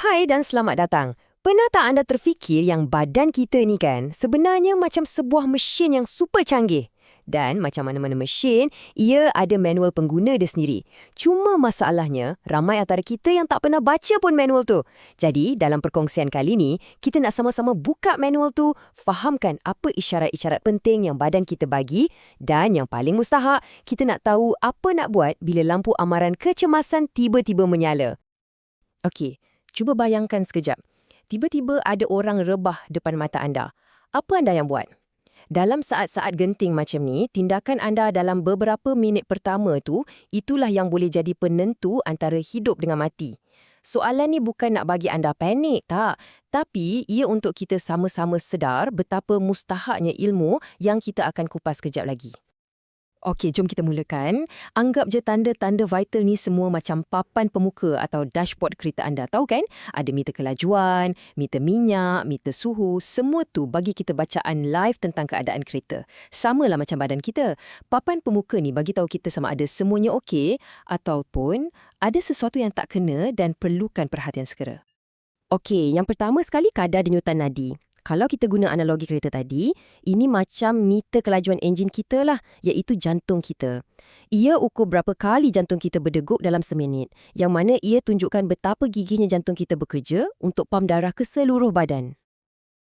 Hai dan selamat datang. Pernah tak anda terfikir yang badan kita ni kan sebenarnya macam sebuah mesin yang super canggih? Dan macam mana-mana mesin, ia ada manual pengguna dia sendiri. Cuma masalahnya, ramai antara kita yang tak pernah baca pun manual tu. Jadi, dalam perkongsian kali ni, kita nak sama-sama buka manual tu, fahamkan apa isyarat-isyarat penting yang badan kita bagi dan yang paling mustahak, kita nak tahu apa nak buat bila lampu amaran kecemasan tiba-tiba menyala. Okey, Cuba bayangkan sekejap. Tiba-tiba ada orang rebah depan mata anda. Apa anda yang buat? Dalam saat-saat genting macam ni, tindakan anda dalam beberapa minit pertama tu, itulah yang boleh jadi penentu antara hidup dengan mati. Soalan ni bukan nak bagi anda panik, tak. Tapi ia untuk kita sama-sama sedar betapa mustahaknya ilmu yang kita akan kupas kejap lagi. Okey, jom kita mulakan. Anggap je tanda-tanda vital ni semua macam papan pemuka atau dashboard kereta anda. Tahu kan? Ada meter kelajuan, meter minyak, meter suhu. Semua tu bagi kita bacaan live tentang keadaan kereta. Sama lah macam badan kita. Papan pemuka ni bagi tahu kita sama ada semuanya okey ataupun ada sesuatu yang tak kena dan perlukan perhatian segera. Okey, yang pertama sekali kadar denyutan nadi. Kalau kita guna analogi kereta tadi, ini macam meter kelajuan enjin kita lah, iaitu jantung kita. Ia ukur berapa kali jantung kita berdegup dalam seminit, yang mana ia tunjukkan betapa gigihnya jantung kita bekerja untuk pam darah ke seluruh badan.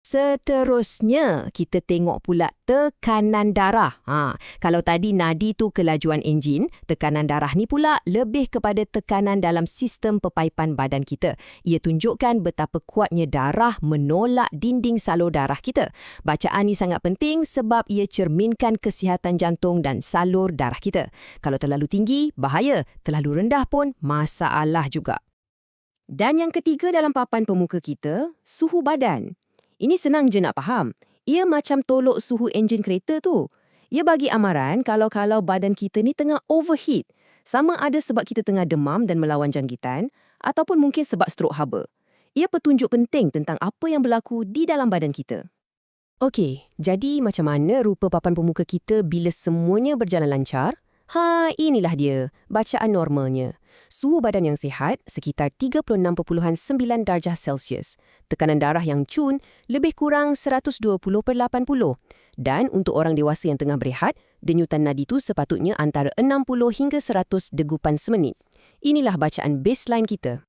Seterusnya, kita tengok pula tekanan darah. Ha, kalau tadi nadi tu kelajuan enjin, tekanan darah ni pula lebih kepada tekanan dalam sistem pepaipan badan kita. Ia tunjukkan betapa kuatnya darah menolak dinding salur darah kita. Bacaan ni sangat penting sebab ia cerminkan kesihatan jantung dan salur darah kita. Kalau terlalu tinggi, bahaya. Terlalu rendah pun, masalah juga. Dan yang ketiga dalam papan pemuka kita, suhu badan. Ini senang je nak faham. Ia macam tolok suhu enjin kereta tu. Ia bagi amaran kalau-kalau badan kita ni tengah overheat. Sama ada sebab kita tengah demam dan melawan jangkitan ataupun mungkin sebab strok haba. Ia petunjuk penting tentang apa yang berlaku di dalam badan kita. Okey, jadi macam mana rupa papan pemuka kita bila semuanya berjalan lancar? Ha, inilah dia, bacaan normalnya. Suhu badan yang sihat sekitar 36.9 darjah Celsius. Tekanan darah yang cun lebih kurang 120 per 80. Dan untuk orang dewasa yang tengah berehat, denyutan nadi itu sepatutnya antara 60 hingga 100 degupan semenit. Inilah bacaan baseline kita.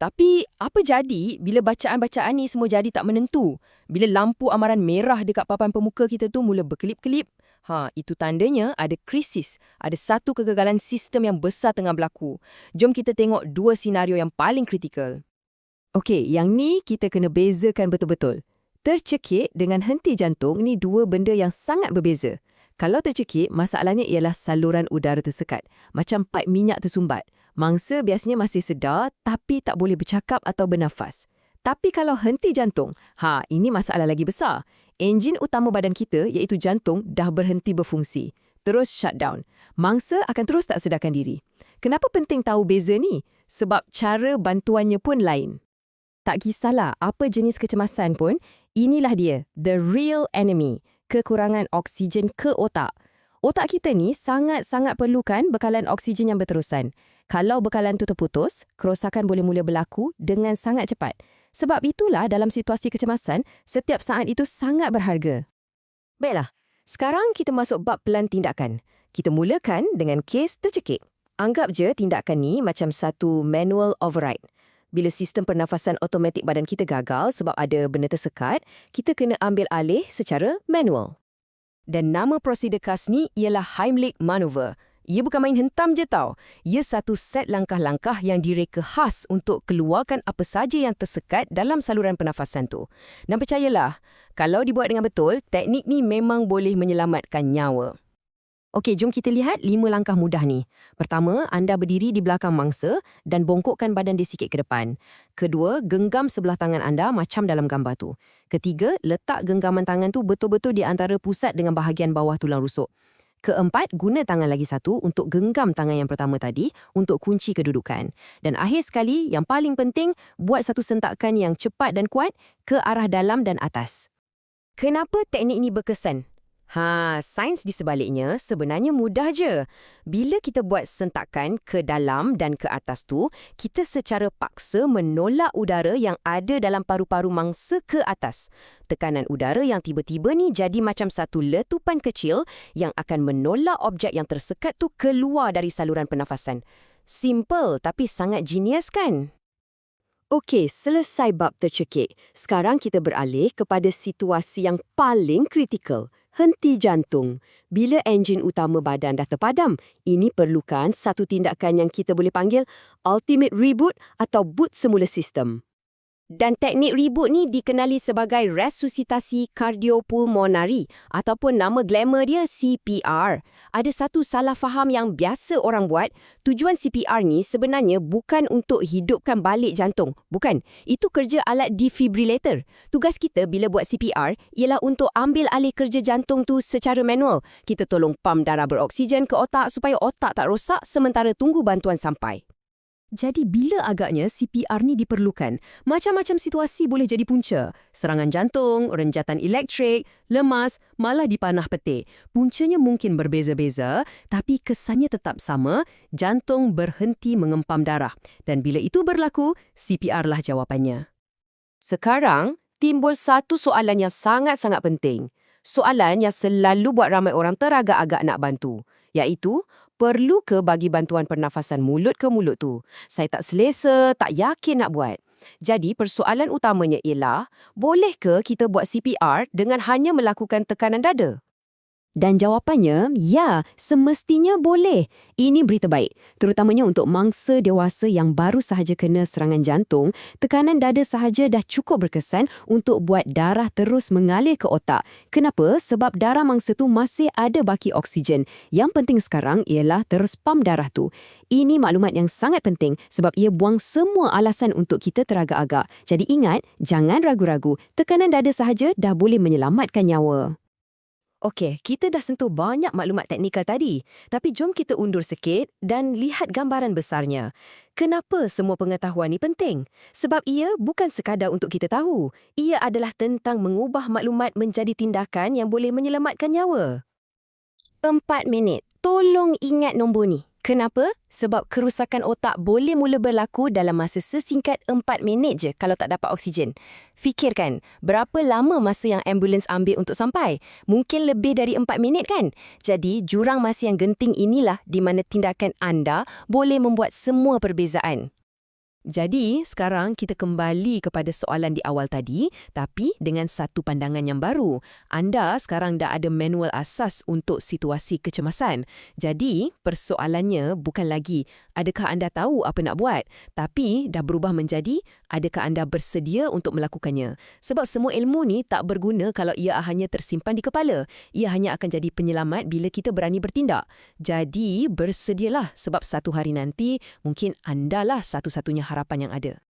Tapi apa jadi bila bacaan-bacaan ni semua jadi tak menentu? Bila lampu amaran merah dekat papan pemuka kita tu mula berkelip-kelip, Ha, itu tandanya ada krisis, ada satu kegagalan sistem yang besar tengah berlaku. Jom kita tengok dua senario yang paling kritikal. Okey, yang ni kita kena bezakan betul-betul. Tercekik dengan henti jantung ni dua benda yang sangat berbeza. Kalau tercekik, masalahnya ialah saluran udara tersekat, macam paip minyak tersumbat. Mangsa biasanya masih sedar tapi tak boleh bercakap atau bernafas. Tapi kalau henti jantung, ha ini masalah lagi besar. Enjin utama badan kita iaitu jantung dah berhenti berfungsi. Terus shutdown. Mangsa akan terus tak sedarkan diri. Kenapa penting tahu beza ni? Sebab cara bantuannya pun lain. Tak kisahlah apa jenis kecemasan pun, inilah dia, the real enemy, kekurangan oksigen ke otak. Otak kita ni sangat-sangat perlukan bekalan oksigen yang berterusan. Kalau bekalan tu terputus, kerosakan boleh mula berlaku dengan sangat cepat. Sebab itulah dalam situasi kecemasan, setiap saat itu sangat berharga. Baiklah, sekarang kita masuk bab pelan tindakan. Kita mulakan dengan kes tercekik. Anggap je tindakan ni macam satu manual override. Bila sistem pernafasan automatik badan kita gagal sebab ada benda tersekat, kita kena ambil alih secara manual. Dan nama prosedur khas ni ialah Heimlich Maneuver – ia bukan main hentam je tau. Ia satu set langkah-langkah yang direka khas untuk keluarkan apa saja yang tersekat dalam saluran pernafasan tu. Dan percayalah, kalau dibuat dengan betul, teknik ni memang boleh menyelamatkan nyawa. Okey, jom kita lihat lima langkah mudah ni. Pertama, anda berdiri di belakang mangsa dan bongkokkan badan di sikit ke depan. Kedua, genggam sebelah tangan anda macam dalam gambar tu. Ketiga, letak genggaman tangan tu betul-betul di antara pusat dengan bahagian bawah tulang rusuk. Keempat, guna tangan lagi satu untuk genggam tangan yang pertama tadi untuk kunci kedudukan. Dan akhir sekali, yang paling penting, buat satu sentakan yang cepat dan kuat ke arah dalam dan atas. Kenapa teknik ini berkesan? Ha, sains di sebaliknya sebenarnya mudah je. Bila kita buat sentakan ke dalam dan ke atas tu, kita secara paksa menolak udara yang ada dalam paru-paru mangsa ke atas. Tekanan udara yang tiba-tiba ni jadi macam satu letupan kecil yang akan menolak objek yang tersekat tu keluar dari saluran pernafasan. Simple tapi sangat genius kan? Okey, selesai bab tercekik. Sekarang kita beralih kepada situasi yang paling kritikal – henti jantung. Bila enjin utama badan dah terpadam, ini perlukan satu tindakan yang kita boleh panggil ultimate reboot atau boot semula sistem. Dan teknik reboot ni dikenali sebagai resusitasi kardiopulmonari ataupun nama glamour dia CPR. Ada satu salah faham yang biasa orang buat, tujuan CPR ni sebenarnya bukan untuk hidupkan balik jantung. Bukan, itu kerja alat defibrillator. Tugas kita bila buat CPR ialah untuk ambil alih kerja jantung tu secara manual. Kita tolong pam darah beroksigen ke otak supaya otak tak rosak sementara tunggu bantuan sampai. Jadi bila agaknya CPR ni diperlukan? Macam-macam situasi boleh jadi punca. Serangan jantung, renjatan elektrik, lemas, malah dipanah petik. Puncanya mungkin berbeza-beza, tapi kesannya tetap sama, jantung berhenti mengempam darah. Dan bila itu berlaku, CPR lah jawapannya. Sekarang, timbul satu soalan yang sangat-sangat penting. Soalan yang selalu buat ramai orang teragak-agak nak bantu. Iaitu, perlu ke bagi bantuan pernafasan mulut ke mulut tu? Saya tak selesa, tak yakin nak buat. Jadi persoalan utamanya ialah, boleh ke kita buat CPR dengan hanya melakukan tekanan dada? Dan jawapannya, ya, semestinya boleh. Ini berita baik. Terutamanya untuk mangsa dewasa yang baru sahaja kena serangan jantung, tekanan dada sahaja dah cukup berkesan untuk buat darah terus mengalir ke otak. Kenapa? Sebab darah mangsa tu masih ada baki oksigen. Yang penting sekarang ialah terus pam darah tu. Ini maklumat yang sangat penting sebab ia buang semua alasan untuk kita teragak-agak. Jadi ingat, jangan ragu-ragu. Tekanan dada sahaja dah boleh menyelamatkan nyawa. Okey, kita dah sentuh banyak maklumat teknikal tadi. Tapi jom kita undur sikit dan lihat gambaran besarnya. Kenapa semua pengetahuan ini penting? Sebab ia bukan sekadar untuk kita tahu. Ia adalah tentang mengubah maklumat menjadi tindakan yang boleh menyelamatkan nyawa. Empat minit. Tolong ingat nombor ni. Kenapa? Sebab kerusakan otak boleh mula berlaku dalam masa sesingkat 4 minit je kalau tak dapat oksigen. Fikirkan, berapa lama masa yang ambulans ambil untuk sampai? Mungkin lebih dari 4 minit kan? Jadi, jurang masa yang genting inilah di mana tindakan anda boleh membuat semua perbezaan. Jadi, sekarang kita kembali kepada soalan di awal tadi, tapi dengan satu pandangan yang baru. Anda sekarang dah ada manual asas untuk situasi kecemasan. Jadi, persoalannya bukan lagi adakah anda tahu apa nak buat, tapi dah berubah menjadi adakah anda bersedia untuk melakukannya. Sebab semua ilmu ni tak berguna kalau ia hanya tersimpan di kepala. Ia hanya akan jadi penyelamat bila kita berani bertindak. Jadi, bersedialah sebab satu hari nanti mungkin anda lah satu-satunya harapan yang ada.